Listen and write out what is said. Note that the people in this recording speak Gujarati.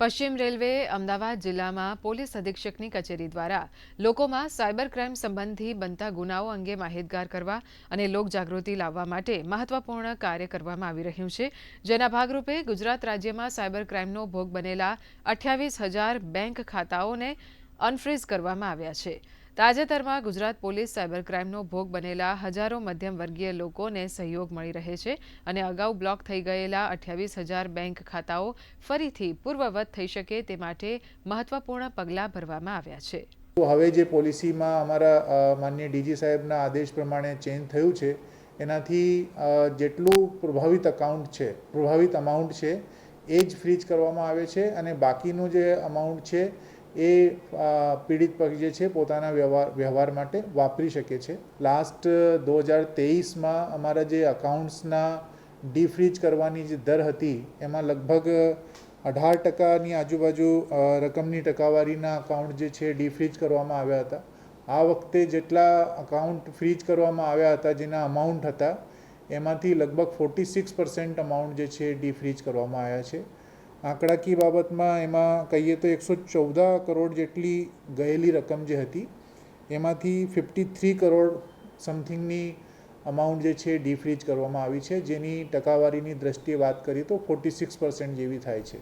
પશ્ચિમ રેલવે અમદાવાદ જિલ્લામાં પોલીસ અધિક્ષકની કચેરી દ્વારા લોકોમાં સાયબર ક્રાઇમ સંબંધી બનતા ગુનાઓ અંગે માહિતગાર કરવા અને લોકજાગૃતિ લાવવા માટે મહત્વપૂર્ણ કાર્ય કરવામાં આવી રહ્યું છે, જેના ભાગરૂપે ગુજરાત રાજ્યમાં સાયબર ક્રાઇમનો ભોગ બનેલા અઠ્યાવીસ હજાર બેંક ખાતાઓને અનફ્રીઝ કરવામાં આવ્યા છે. તાજેતરમાં ગુજરાત પોલીસ સાયબર ક્રાઇમનો ભોગ બનેલા હજારો મધ્યમ વર્ગીય લોકોને સહયોગ મળી રહે છે અને અગાઉ બ્લોક થઈ ગયેલા અઠ્યાવીસ હજાર બેંક ખાતાઓ ફરીથી પૂર્વવત થઈ શકે તે માટે મહત્વપૂર્ણ પગલાં ભરવામાં આવ્યા છે. હવે જે પોલિસીમાં અમારા માન્ય ડીજી સાહેબના આદેશ પ્રમાણે ચેન્જ થયું છે, એનાથી જેટલું પ્રભાવિત અકાઉન્ટ છે, પ્રભાવિત અમાઉન્ટ છે, એ જ ફ્રીજ કરવામાં આવે છે અને બાકીનું જે અમાઉન્ટ છે એ પીડિત પક્ષ જે છે પોતાના વ્યવહાર વ્યવહાર માટે વાપરી શકે છે. લાસ્ટ દો હજાર તેવીસમાં અમારા જે અકાઉન્ટ્સના ડીફ્રીજ કરવાની જે દર હતી, એમાં લગભગ અઢાર ટકાની આજુબાજુ રકમની ટકાવારીના અકાઉન્ટ જે છે ડીફ્રીજ કરવામાં આવ્યા હતા. આ વખતે જેટલા અકાઉન્ટ ફ્રીજ કરવામાં આવ્યા હતા, જેના અમાઉન્ટ હતા, એમાંથી લગભગ ફોર્ટી સિક્સ પર્સન્ટ અમાઉન્ટ જે છે ડીફ્રીજ કરવામાં આવ્યા છે. આંકડાકીય બાબતમાં એમાં કહીએ તો એકસો ચૌદ કરોડ જેટલી ગયેલી રકમ જે હતી, એમાંથી ફિફ્ટી થ્રી કરોડ સમથિંગની અમાઉન્ટ જે છે ડીફ્રીજ કરવામાં આવી છે. જેની ટકાવારીની દ્રષ્ટિએ વાત કરીએ તો ફોર્ટી સિક્સ પર્સન્ટ જેવી થાય છે.